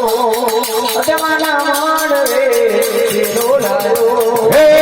અજમાના ઢોલાયો હે ખેલો લાયો રે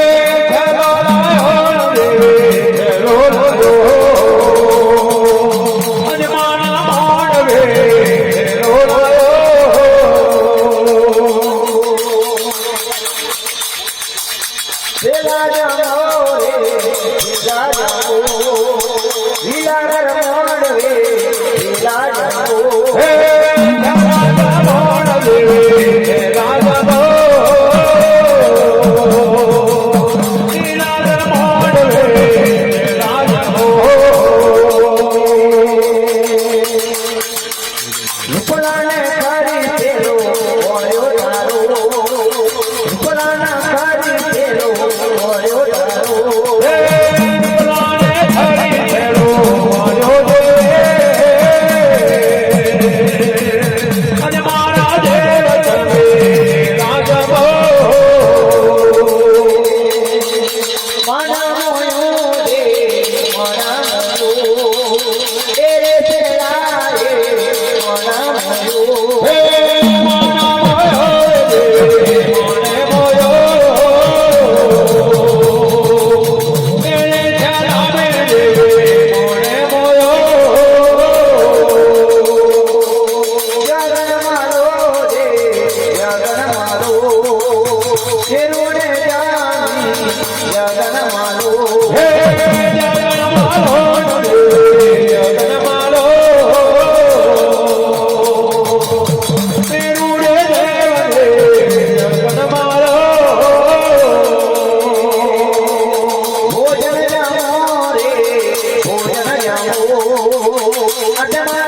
আটে মা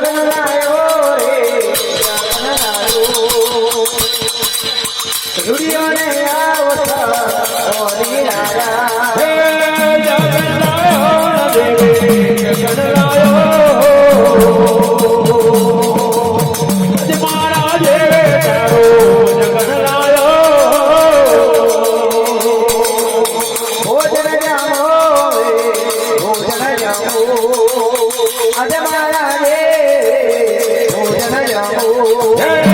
la, la, la. 路。